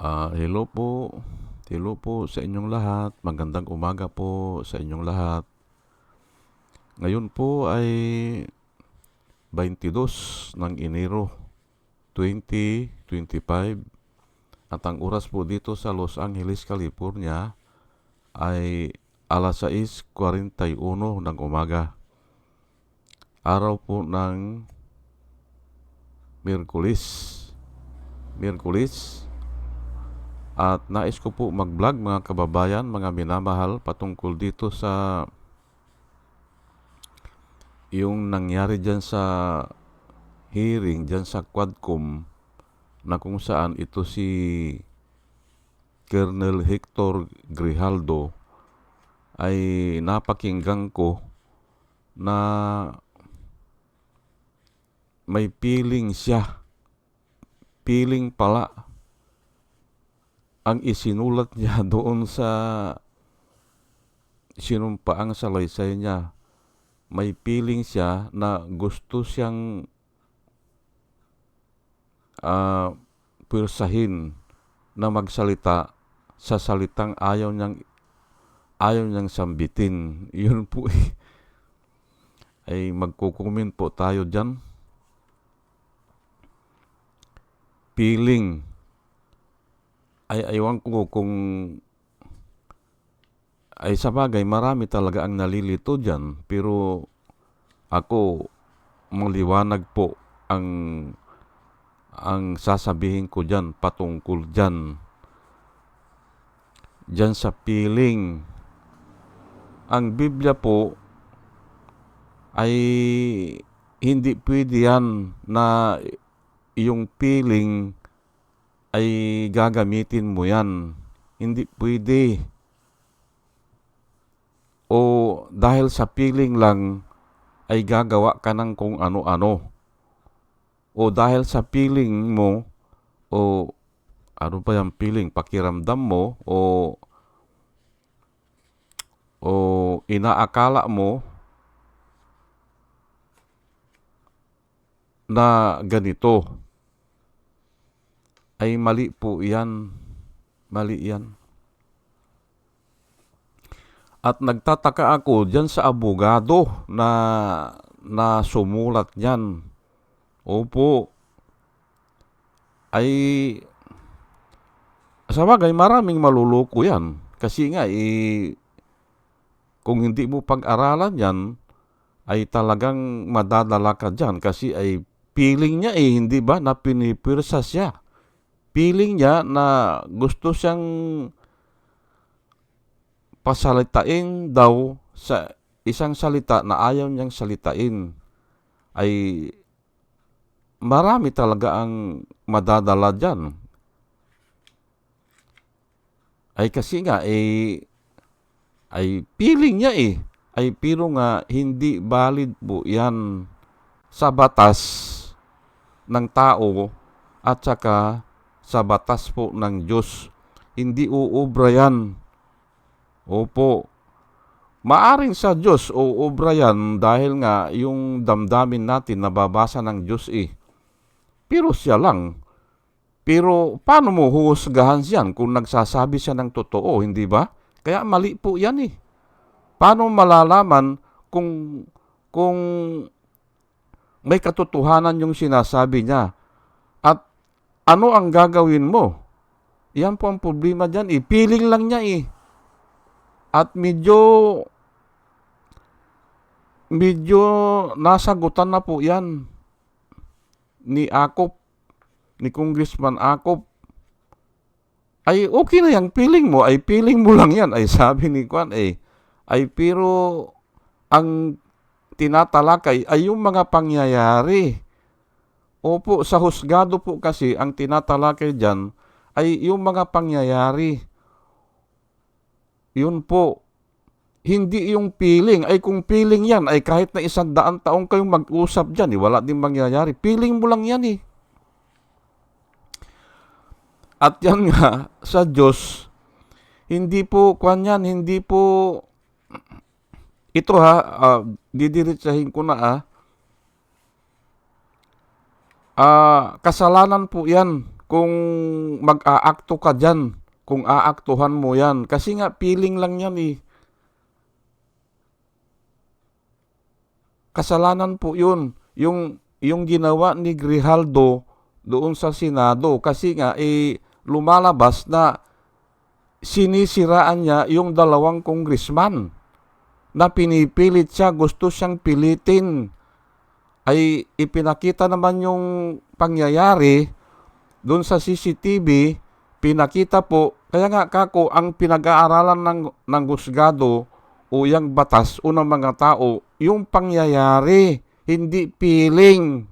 Ah, hello po. Hello po sa inyong lahat. Magandang umaga po sa inyong lahat. Ngayon po ay 22 ng Enero 2025 at ang oras po dito sa Los Angeles, California ay alas 6.41 ng umaga. Araw po ng Miyerkules. Miyerkules. At nais ko po mag-vlog mga kababayan, mga minamahal patungkol dito sa yung nangyari dyan sa hearing dyan sa Quadcom na kung saan ito si Colonel Hector Grijaldo ay napakinggan ko na may feeling siya. Feeling pala ang isinulat niya doon sa sinumpaang salaysay niya. May feeling siya na gusto siyang uh, pwersahin na magsalita sa salitang ayaw niyang ayaw niyang sambitin. Yun po eh. ay magkukumin po tayo dyan. Feeling. Ay aywan ko kung ay sa bagay marami talaga ang nalilito dyan. Pero ako maliwanag po ang ang sasabihin ko dyan patungkol dyan. Dyan sa feeling. Ang Biblia po ay hindi pwede yan na yung feeling ay gagamitin mo yan. Hindi pwede. O dahil sa feeling lang ay gagawa ka ng kung ano-ano. O dahil sa feeling mo o ano ba yung feeling, pakiramdam mo o o inaakala mo na ganito ay mali po yan. Mali yan. At nagtataka ako dyan sa abogado na, na sumulat niyan. Opo. Ay, sa bagay, maraming maluloko yan. Kasi nga, eh, kung hindi mo pag-aralan yan, ay talagang madadala ka dyan. Kasi ay feeling niya eh, hindi ba, na pinipirsa siya. Feeling niya na gusto siyang pasalitain daw sa isang salita na ayaw niyang salitain. Ay marami talaga ang madadala dyan. Ay kasi nga, eh, ay feeling niya eh. Ay pero nga, hindi valid po yan sa batas ng tao at saka sa batas po ng Diyos. Hindi uubra yan. Opo. Maaring sa Diyos uubra yan dahil nga yung damdamin natin nababasa ng Diyos eh. Pero siya lang. Pero paano mo huhusgahan siyan kung nagsasabi siya ng totoo, hindi ba? Kaya mali po yan eh. Paano malalaman kung kung may katotohanan yung sinasabi niya. Ano ang gagawin mo? Yan po ang problema dyan. Ipiling lang niya eh. At medyo medyo nasagutan na po yan ni Akop, ni Congressman Akop. Ay okay na yan, feeling mo, ay feeling mo lang yan. Ay sabi ni Kwan, eh, ay pero ang tinatalakay ay yung mga pangyayari. Opo, sa husgado po kasi ang tinatalakay dyan ay yung mga pangyayari. Yun po. Hindi yung feeling. Ay kung feeling yan, ay kahit na isang daan taong kayong mag-usap dyan, eh, wala din mangyayari. Feeling mo lang yan eh. At yan nga, sa Diyos, hindi po, kwan yan, hindi po ito ha, uh, didiretsahin ko na ah. Uh, kasalanan po yan kung mag-aakto ka dyan, kung aaktuhan mo yan. Kasi nga, feeling lang yan eh. Kasalanan po yun. Yung, yung ginawa ni Grijaldo doon sa Senado. Kasi nga, eh, lumalabas na sinisiraan niya yung dalawang congressman na pinipilit siya, gusto siyang pilitin. Ay ipinakita naman yung pangyayari doon sa CCTV, pinakita po, kaya nga kako, ang pinag-aaralan ng, ng husgado o yung batas o ng mga tao, yung pangyayari, hindi feeling.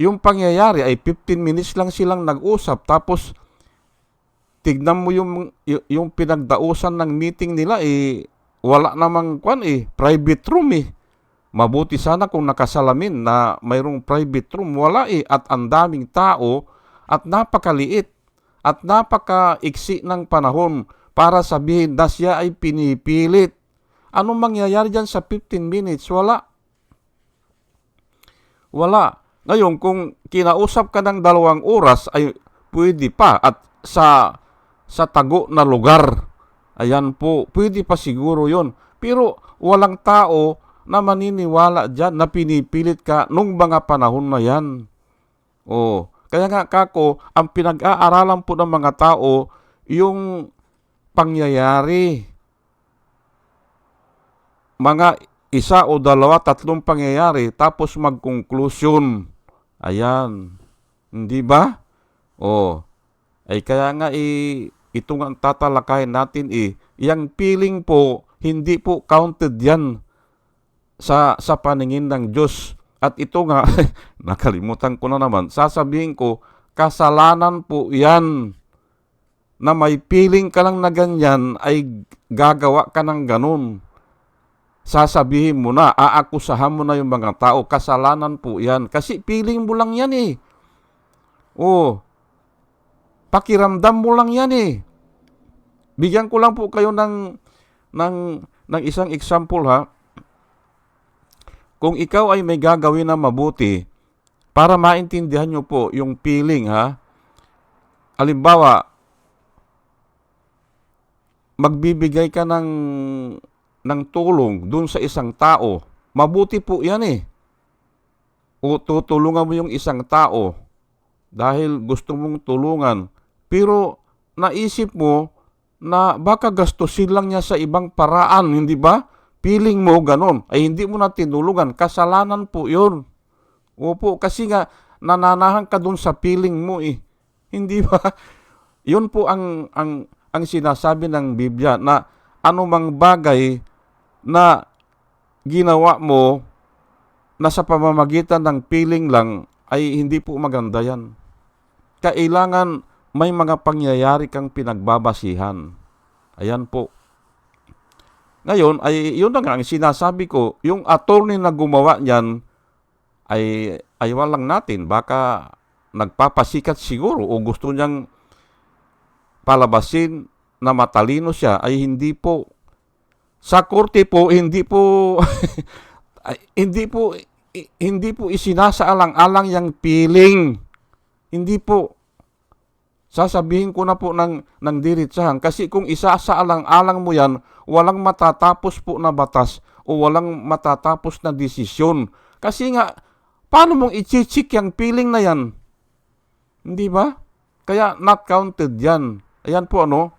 Yung pangyayari ay 15 minutes lang silang nag-usap tapos tignan mo yung yung pinagdausan ng meeting nila eh wala namang kwan eh private room eh. Mabuti sana kung nakasalamin na mayroong private room. Wala eh at ang daming tao at napakaliit at napakaiksi ng panahon para sabihin na siya ay pinipilit. Anong mangyayari dyan sa 15 minutes? Wala. Wala. Ngayon, kung kinausap ka ng dalawang oras, ay pwede pa. At sa, sa tago na lugar, ayan po, pwede pa siguro yon Pero walang tao na maniniwala dyan na pinipilit ka nung mga panahon na yan. Oh, kaya nga kako, ang pinag-aaralan po ng mga tao, yung pangyayari. Mga isa o dalawa, tatlong pangyayari, tapos mag-conclusion. Ayan. Hindi ba? Oh. Ay kaya nga eh, ito nga tatalakayin natin eh. Yang feeling po, hindi po counted yan sa sa paningin ng Diyos. At ito nga, nakalimutan ko na naman, sasabihin ko, kasalanan po yan na may feeling ka lang na ganyan ay gagawa ka ng ganun. Sasabihin mo na, aakusahan mo na yung mga tao, kasalanan po yan. Kasi feeling mo lang yan eh. Oh, pakiramdam mo lang yan eh. Bigyan ko lang po kayo ng, ng, ng isang example ha. Kung ikaw ay may gagawin na mabuti, para maintindihan nyo po yung feeling ha. Halimbawa, magbibigay ka ng, ng tulong dun sa isang tao. Mabuti po yan eh. O tutulungan mo yung isang tao dahil gusto mong tulungan. Pero naisip mo na baka gastusin lang niya sa ibang paraan, hindi ba? Feeling mo ganon, ay hindi mo na tinulungan. Kasalanan po yun. Opo, kasi nga nananahan ka dun sa feeling mo eh. Hindi ba? Yun po ang, ang, ang sinasabi ng Biblia na anumang bagay na ginawa mo na sa pamamagitan ng feeling lang ay hindi po maganda yan. Kailangan may mga pangyayari kang pinagbabasihan. Ayan po. Ngayon, ay yun na nga ang sinasabi ko, yung attorney na gumawa niyan ay ayaw lang natin. Baka nagpapasikat siguro o gusto niyang palabasin na matalino siya ay hindi po. Sa korte po, hindi po, hindi po, hindi po isinasaalang-alang yung feeling. Hindi po. Sasabihin ko na po ng, ng diritsahan. Kasi kung isasaalang-alang mo yan, walang matatapos po na batas o walang matatapos na desisyon. Kasi nga, paano mong i-check yung feeling na yan? Hindi ba? Kaya not counted yan. Ayan po ano.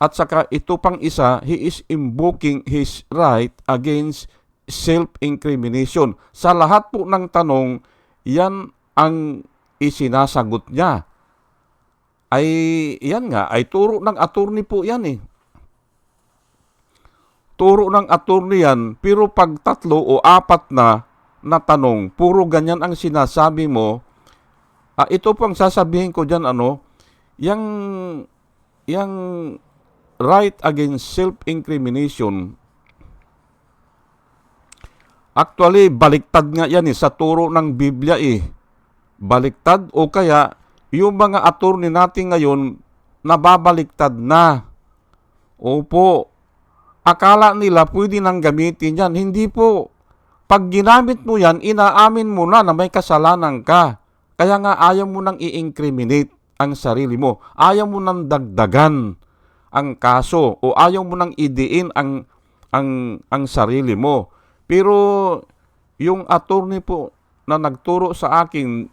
At saka ito pang isa, he is invoking his right against self-incrimination. Sa lahat po ng tanong, yan ang isinasagot niya ay yan nga, ay turo ng attorney po yan eh. Turo ng attorney yan, pero pag tatlo o apat na na tanong, puro ganyan ang sinasabi mo, ah, ito po ang sasabihin ko dyan, ano, yung, yung right against self-incrimination, actually, baliktad nga yan eh, sa turo ng Biblia eh. Baliktad o kaya yung mga attorney natin ngayon nababaliktad na. Opo. Akala nila pwede nang gamitin yan. Hindi po. Pag ginamit mo yan, inaamin mo na na may kasalanan ka. Kaya nga ayaw mo nang i-incriminate ang sarili mo. Ayaw mo nang dagdagan ang kaso o ayaw mo nang idiin ang ang ang sarili mo. Pero yung attorney po na nagturo sa akin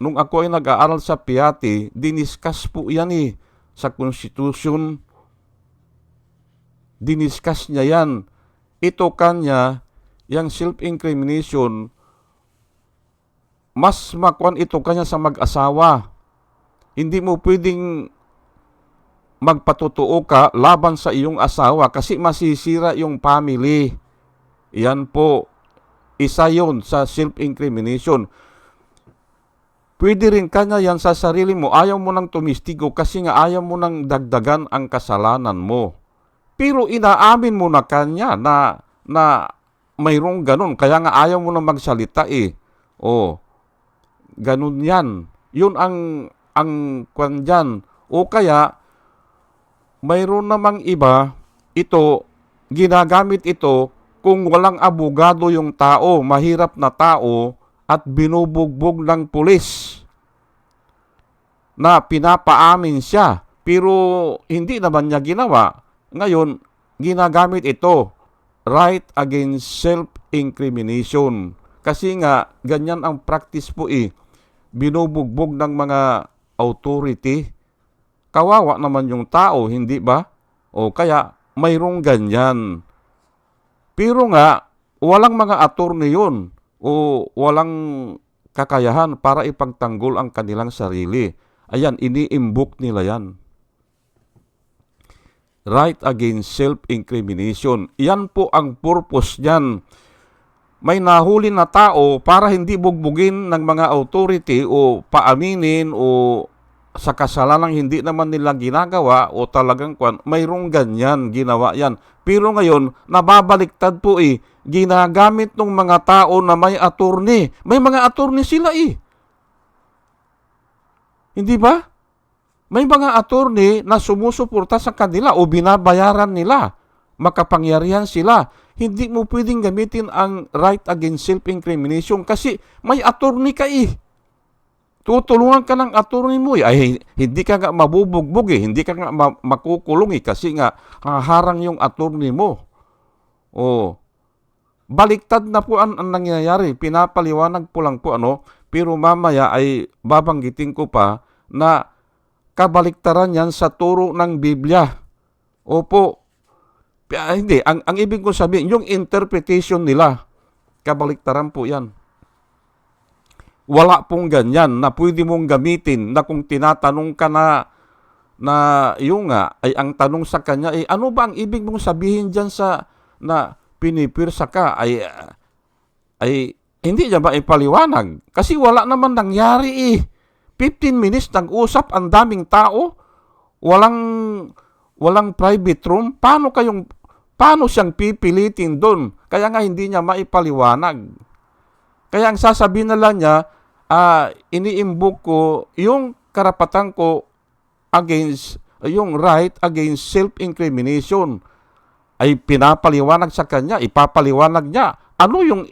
nung ako ay nag-aaral sa Piati, diniskas po yan eh sa Constitution. Diniskas niya yan. Ito kanya, yung self-incrimination, mas makuan ito kanya sa mag-asawa. Hindi mo pwedeng magpatutuo ka laban sa iyong asawa kasi masisira yung family. Yan po, isa yon sa self-incrimination. Pwede rin kanya yan sa sarili mo. Ayaw mo nang tumistigo kasi nga ayaw mo nang dagdagan ang kasalanan mo. Pero inaamin mo na kanya na, na mayroong ganun. Kaya nga ayaw mo nang magsalita eh. O, ganun yan. Yun ang, ang kwan dyan. O kaya, mayroon namang iba, ito, ginagamit ito kung walang abogado yung tao, mahirap na tao, at binubugbog ng pulis na pinapaamin siya pero hindi naman niya ginawa. Ngayon, ginagamit ito right against self-incrimination. Kasi nga, ganyan ang practice po eh. Binubugbog ng mga authority. Kawawa naman yung tao, hindi ba? O kaya, mayroong ganyan. Pero nga, walang mga attorney yun o walang kakayahan para ipagtanggol ang kanilang sarili. Ayan, iniimbok nila yan. Right against self-incrimination. Yan po ang purpose niyan. May nahuli na tao para hindi bugbugin ng mga authority o paaminin o sa kasalanang hindi naman nila ginagawa o talagang kwan, mayroong ganyan ginawa yan. Pero ngayon, nababaliktad po eh, ginagamit ng mga tao na may attorney. May mga attorney sila eh. Hindi ba? May mga attorney na sumusuporta sa kanila o binabayaran nila. Makapangyarihan sila. Hindi mo pwedeng gamitin ang right against self-incrimination kasi may attorney ka eh. Tutulungan ka ng attorney mo eh. Ay, hindi ka nga mabubugbog eh. Hindi ka nga ma- makukulong eh kasi nga haharang yung attorney mo. O, baliktad na po ang, ang nangyayari. Pinapaliwanag po lang po ano. Pero mamaya ay babanggitin ko pa na kabaliktaran yan sa turo ng Biblia. Opo, ah, hindi, ang, ang ibig ko sabihin, yung interpretation nila, kabaliktaran po yan. Wala pong ganyan na pwede mong gamitin na kung tinatanong ka na na yung nga ay ang tanong sa kanya ay ano ba ang ibig mong sabihin diyan sa na pinipirsa ka? Ay ay hindi niya ba ipaliwanag kasi wala naman nangyari eh 15 minutes nag-usap ang daming tao walang walang private room paano kayong paano siyang pipilitin doon kaya nga hindi niya maipaliwanag. Kaya ang sasabihin na lang niya uh, iniimbok ko yung karapatan ko against yung right against self-incrimination. Ay pinapaliwanag sa kanya, ipapaliwanag niya. Ano yung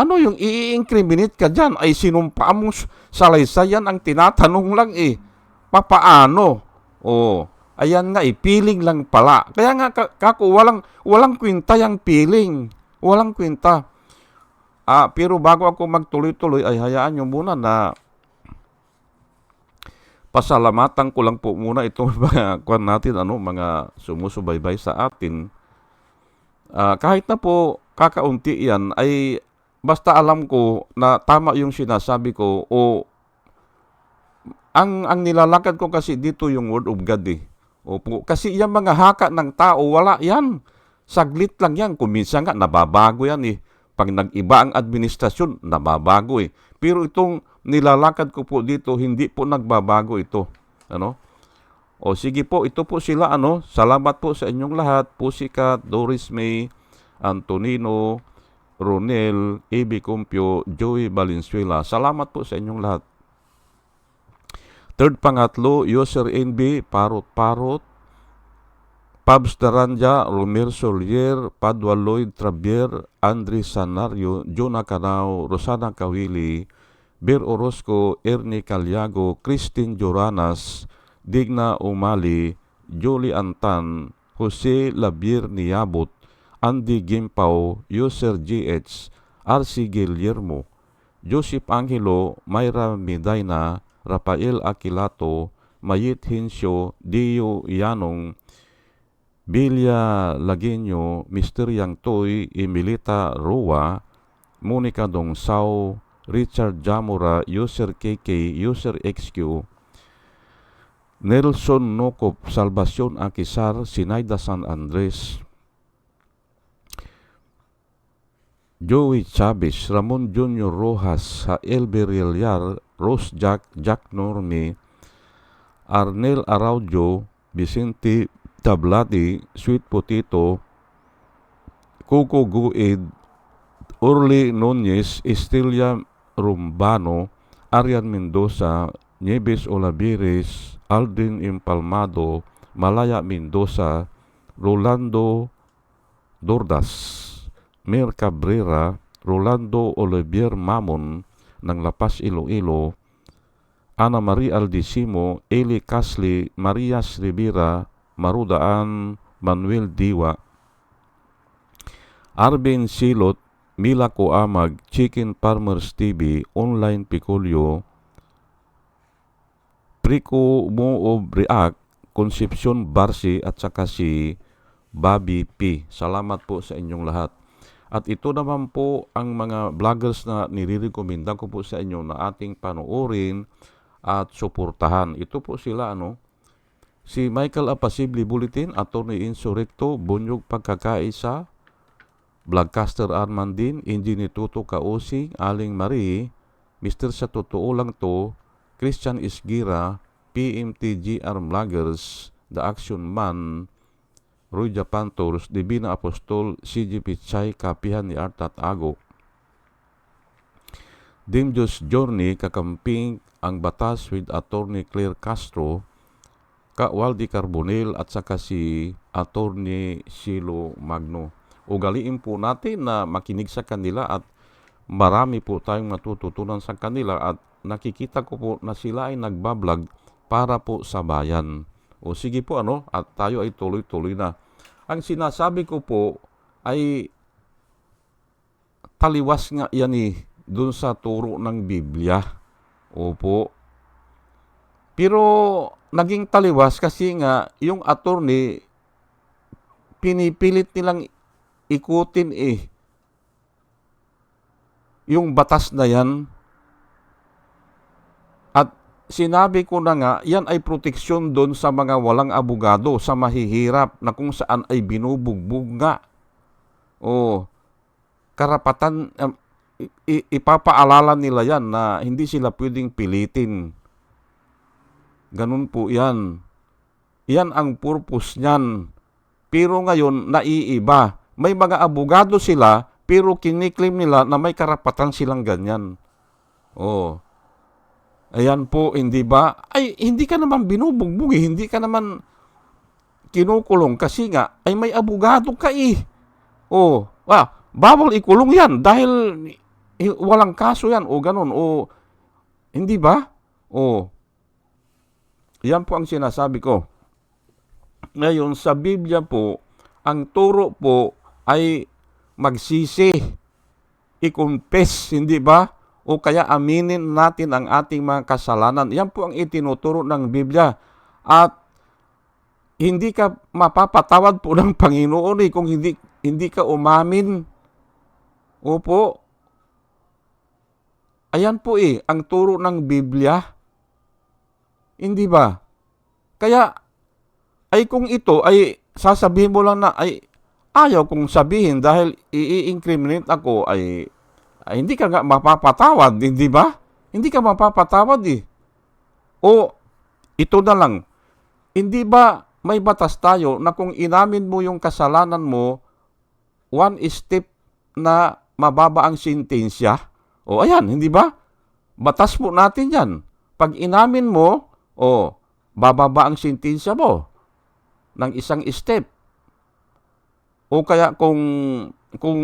ano yung i-incriminate ka dyan? Ay sinumpa mong salaysayan ang tinatanong lang eh. Papaano? Oh, ayan nga, ipiling lang pala. Kaya nga, kako, walang, walang kwinta yung piling. Walang kwinta. Ah, pero bago ako magtuloy-tuloy, ay hayaan nyo muna na pasalamatan ko lang po muna itong mga kwan natin, ano, mga sumusubaybay sa atin. Ah, kahit na po kakaunti yan, ay basta alam ko na tama yung sinasabi ko o ang ang nilalakad ko kasi dito yung word of God eh. Opo, kasi yung mga haka ng tao wala yan. Saglit lang yan. Kung minsan nga nababago yan eh. Pag nag-iba ang administrasyon, nababago eh. Pero itong nilalakad ko po dito, hindi po nagbabago ito. Ano? O sige po, ito po sila ano. Salamat po sa inyong lahat. Pusika, Doris May, Antonino, Ronel, A.B. Cumpio, Joey Valenzuela. Salamat po sa inyong lahat. Third pangatlo, User NB, Parot Parot, Pabs Daranja, Romer Solier, Padua Lloyd Trabier, Andre Sanario, Jonah Canao, Rosana Kawili, Bir Orozco, Ernie Calyago, Christine Joranas, Digna Umali, Julie Antan, Jose Labir Niabot, Andy Gimpaw, User GH, RC Guillermo, Joseph Angelo, Myra Medina, Rafael Aquilato, Mayit Hinsyo, Dio Yanong, Bilya Lagueño, Mr. Yang Toy, Emilita Roa, Monica Dongsao, Richard Jamora, User KK, User XQ, Nelson Nocop, Salvacion Akisar, Sinaida San Andres, Joey Chavez, Ramon Junior Rojas, Jael Beriliar, Rose Jack, Jack Norme, Arnel Araujo, Vicente Tablati, Sweet Potato, Coco Guid, Orly Nunez, Estelia Rumbano, Arian Mendoza, Nieves Olaveres, Aldrin Impalmado, Malaya Mendoza, Rolando Dordas, Mer Cabrera, Rolando Olivier Mamon ng Lapas Iloilo, Ana Marie Aldisimo, Eli Casli, Marias Rivera, Marudaan, Manuel Diwa, Arvin Silot, Mila Coamag, Chicken Farmers TV, Online Picolio, Prico Moob React, Concepcion Barsi at saka si Bobby P. Salamat po sa inyong lahat. At ito naman po ang mga vloggers na nirirekomenda ko po sa inyo na ating panoorin at suportahan. Ito po sila ano, si Michael Apasibli Bulletin, Attorney Insurrecto, Bunyog Pagkakaisa, Vlogcaster Armandin, Engineer Tuto Kausing, Aling Marie, Mr. Sa Totoo Lang To, Christian Isgira, PMTGR Vloggers, The Action Man, Roy Japan Tours, Divina Apostol, CGP Chay, Kapihan ni Artat Ago. Dimjos Journey, kakamping ang batas with Attorney Claire Castro, ka Waldi Carbonel at saka si Attorney Silo Magno. Ugaliin po natin na makinig sa kanila at marami po tayong matututunan sa kanila at nakikita ko po na sila ay nagbablog para po sa bayan. O sige po ano, at tayo ay tuloy-tuloy na. Ang sinasabi ko po ay taliwas nga yan eh, dun sa turo ng Biblia. Opo. Pero naging taliwas kasi nga yung attorney pinipilit nilang ikutin eh yung batas na yan sinabi ko na nga, yan ay proteksyon doon sa mga walang abogado, sa mahihirap na kung saan ay binubugbog nga. O karapatan, um, ipapaalala nila yan na hindi sila pwedeng pilitin. Ganun po yan. Yan ang purpose niyan. Pero ngayon, naiiba. May mga abogado sila, pero kiniklaim nila na may karapatan silang ganyan. Oh. Ayan po, hindi ba? Ay, hindi ka naman binubugbog eh. Hindi ka naman kinukulong kasi nga, ay may abogado ka eh. Oh, ah, bawal ikulong yan dahil walang kaso yan o ganun o hindi ba? O yan po ang sinasabi ko. Ngayon sa Biblia po, ang turo po ay magsisi, i-confess, hindi ba? O kaya aminin natin ang ating mga kasalanan. Yan po ang itinuturo ng Biblia. At hindi ka mapapatawad po ng Panginoon eh kung hindi hindi ka umamin. Opo. Ayan po eh, ang turo ng Biblia. Hindi ba? Kaya, ay kung ito ay sasabihin mo lang na ay ayaw kong sabihin dahil i-incriminate ako ay, ay hindi ka nga mapapatawad, hindi ba? Hindi ka mapapatawad eh. O ito na lang, hindi ba may batas tayo na kung inamin mo yung kasalanan mo, one step na mababa ang sentensya? O ayan, hindi ba? Batas po natin yan. Pag inamin mo, o bababa ang sentensya mo ng isang step. O kaya kung kung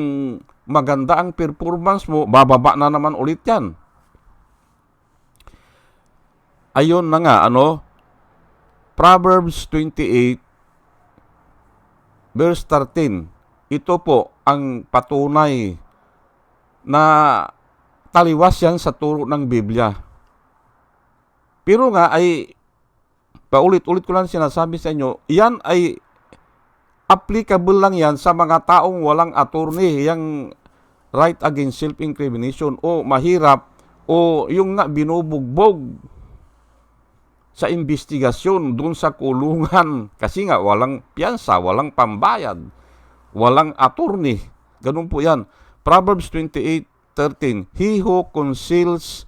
maganda ang performance mo, bababa na naman ulit yan. Ayon na nga, ano, Proverbs 28, verse 13. Ito po ang patunay na taliwas yan sa turo ng Biblia. Pero nga ay, paulit-ulit ko lang sinasabi sa inyo, yan ay applicable lang yan sa mga taong walang attorney, yung right against self-incrimination o mahirap o yung nga binubugbog sa investigasyon dun sa kulungan kasi nga walang piyansa, walang pambayad, walang attorney. Ganun po yan. Proverbs 28:13 He who conceals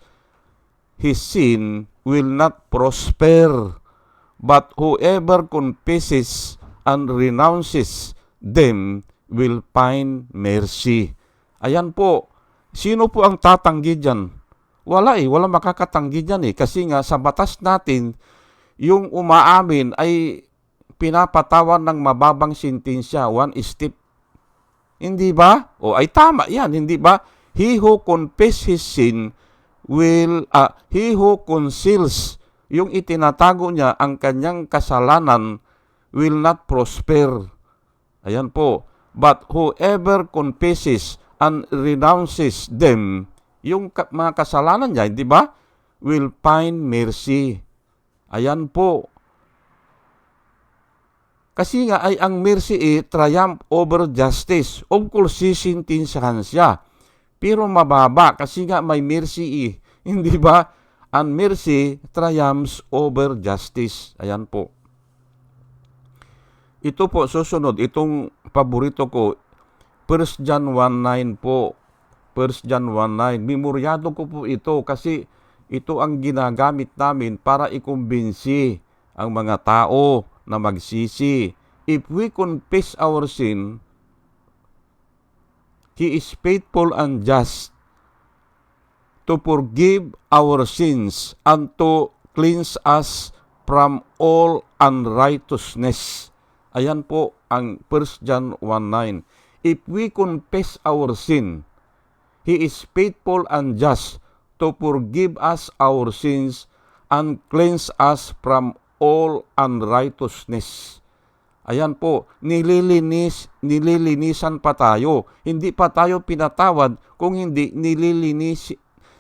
his sin will not prosper, but whoever confesses and renounces them will find mercy. Ayan po. Sino po ang tatanggi dyan? Wala eh. Wala makakatanggi dyan eh. Kasi nga sa batas natin, yung umaamin ay pinapatawan ng mababang sentensya, one step. Hindi ba? O ay tama yan, hindi ba? He who confess his sin will, ah, he who conceals, yung itinatago niya ang kanyang kasalanan will not prosper. Ayan po. But whoever confesses and renounces them, yung mga kasalanan niya, di ba? Will find mercy. Ayan po. Kasi nga ay ang mercy eh, triumph over justice. Of course, sisintinsahan siya. Pero mababa kasi nga may mercy eh. Hindi ba? And mercy triumphs over justice. Ayan po. Ito po, susunod, itong paborito ko, 1 John 1.9 po. 1 John 1.9. Memoryado ko po ito kasi ito ang ginagamit namin para ikumbinsi ang mga tao na magsisi. If we confess our sin, He is faithful and just to forgive our sins and to cleanse us from all unrighteousness. Ayan po ang 1 John 1.9. If we confess our sin, He is faithful and just to forgive us our sins and cleanse us from all unrighteousness. Ayan po, nililinis, nililinisan pa tayo. Hindi pa tayo pinatawad kung hindi nililinis,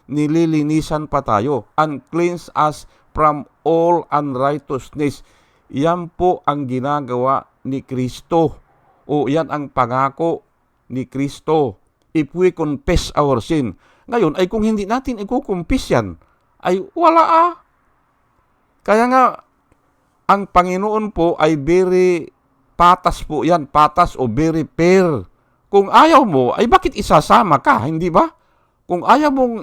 nililinisan pa tayo. And cleanse us from all unrighteousness. Yan po ang ginagawa ni Kristo. O yan ang pangako ni Kristo. If we confess our sin. Ngayon, ay kung hindi natin ikukumpis yan, ay wala ah. Kaya nga, ang Panginoon po ay very patas po yan, patas o very fair. Kung ayaw mo, ay bakit isasama ka, hindi ba? Kung ayaw mong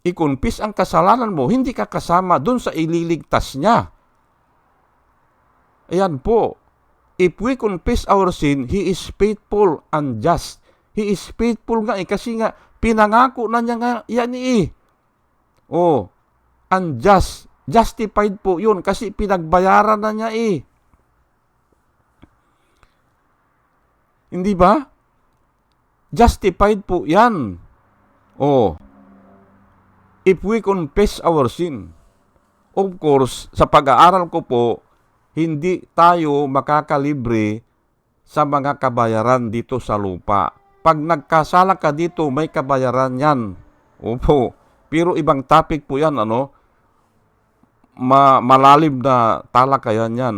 ikunpis ang kasalanan mo, hindi ka kasama dun sa ililigtas niya. Ayan po. If we confess our sin, He is faithful and just. He is faithful nga eh, kasi nga, pinangako na niya nga yan eh. Oh, unjust. Justified po yun kasi pinagbayaran na niya eh. Hindi ba? Justified po yan. Oh. If we confess our sin. Of course, sa pag-aaral ko po, hindi tayo makakalibre sa mga kabayaran dito sa lupa. Pag nagkasala ka dito, may kabayaran yan. Opo. Pero ibang topic po yan, ano? Ma malalim na talakayan yan.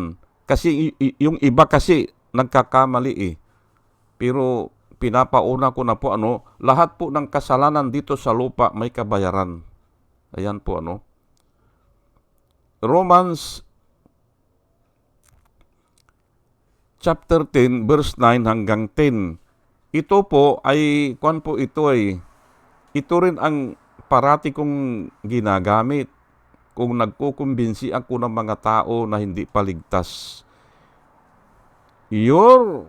Kasi yung iba kasi nagkakamali eh. Pero pinapauna ko na po ano, lahat po ng kasalanan dito sa lupa may kabayaran. Ayan po ano. Romans chapter 10 verse 9 hanggang 10. Ito po ay kwan po ito ay ito rin ang parati kong ginagamit kung nagkukumbinsi ako ng mga tao na hindi paligtas. Your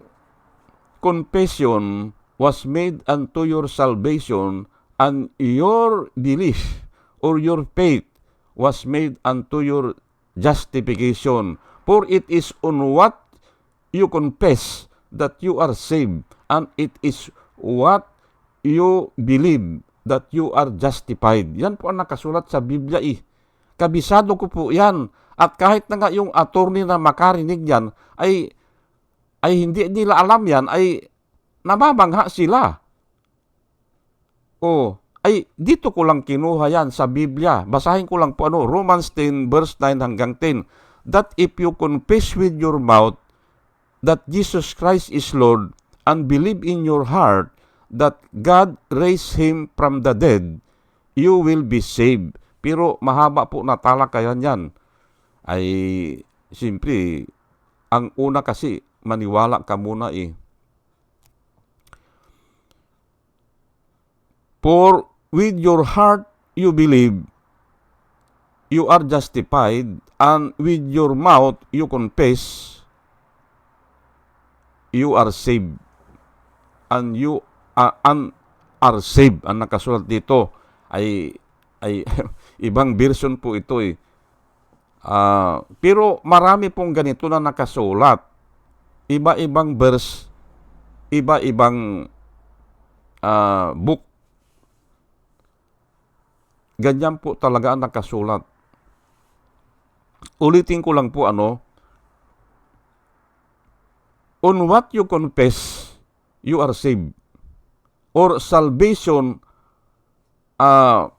confession was made unto your salvation and your belief or your faith was made unto your justification. For it is on what you confess that you are saved, and it is what you believe that you are justified. Yan po ang nakasulat sa Biblia eh. Kabisado ko po yan. At kahit na nga yung attorney na makarinig yan, ay, ay hindi nila alam yan, ay namamangha sila. O, ay dito ko lang kinuha yan sa Biblia. Basahin ko lang po ano, Romans 10 verse 9 hanggang 10. That if you confess with your mouth that Jesus Christ is Lord and believe in your heart that God raised Him from the dead, you will be saved. Pero mahaba po na talakayan yan. Ay, siyempre, ang una kasi, maniwala ka muna eh. For with your heart you believe, you are justified, and with your mouth you confess, you are saved. And you uh, and are saved. Ang nakasulat dito ay ay ibang version po ito eh. Ah, pero marami pong ganito na nakasulat. Iba-ibang verse, iba-ibang ah, book. Ganyan po talaga ang nakasulat. Ulitin ko lang po ano, on what you confess, you are saved. Or salvation, uh,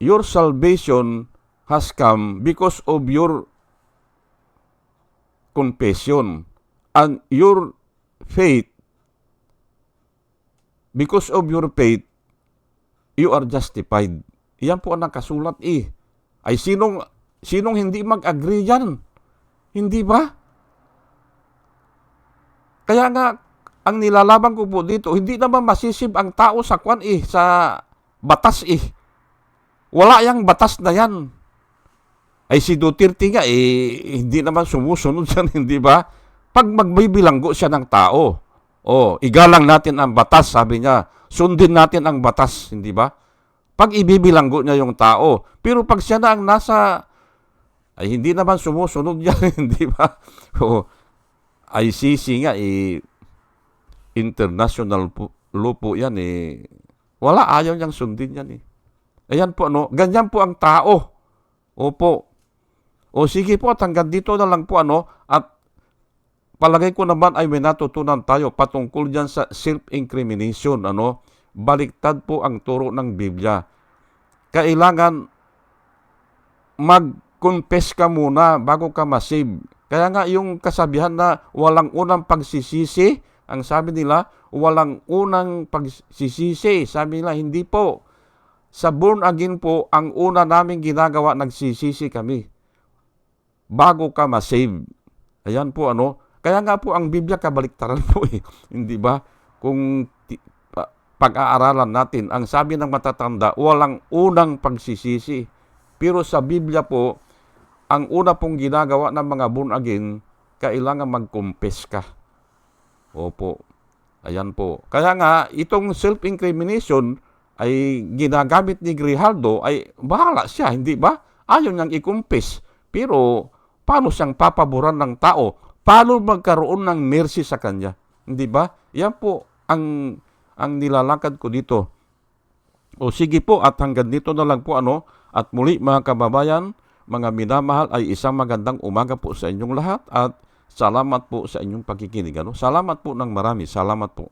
your salvation has come because of your confession and your faith. Because of your faith, you are justified. Yan po ang nakasulat eh. Ay sinong, sinong hindi mag-agree yan? Hindi ba? Kaya nga, ang nilalaban ko po dito, hindi naman masisib ang tao sa kwan eh, sa batas eh. Wala yang batas na yan. Ay si Duterte nga eh, hindi naman sumusunod yan, hindi ba? Pag magbibilanggo siya ng tao, oh, igalang natin ang batas, sabi niya, sundin natin ang batas, hindi ba? Pag ibibilanggo niya yung tao, pero pag siya na ang nasa, ay hindi naman sumusunod yan, hindi ba? Oh, ICC nga, eh, international po, law po yan, eh, wala, ayaw niyang sundin yan, eh. Ayan po, ano, ganyan po ang tao. Opo. O sige po, at hanggang dito na lang po, ano, at palagay ko naman ay may natutunan tayo patungkol dyan sa self-incrimination, ano, baliktad po ang turo ng Biblia. Kailangan mag-confess ka muna bago ka masave. Kaya nga yung kasabihan na walang unang pagsisisi, ang sabi nila, walang unang pagsisisi. Sabi nila, hindi po. Sa born again po, ang una namin ginagawa, nagsisisi kami. Bago ka masave. Ayan po ano. Kaya nga po ang Biblia kabaliktaran po eh. Hindi ba? Kung pag-aaralan natin, ang sabi ng matatanda, walang unang pagsisisi. Pero sa Biblia po, ang una pong ginagawa ng mga born again, kailangan mag-confess ka. Opo. Ayan po. Kaya nga, itong self-incrimination ay ginagamit ni Grijaldo ay bahala siya, hindi ba? Ayaw niyang i-confess. Pero, paano siyang papaboran ng tao? Paano magkaroon ng mercy sa kanya? Hindi ba? Yan po ang ang nilalakad ko dito. O sige po at hanggang dito na lang po ano. At muli mga kababayan, mga minamahal ay isang magandang umaga po sa inyong lahat at salamat po sa inyong pagkikinig. Ano? Salamat po ng marami. Salamat po.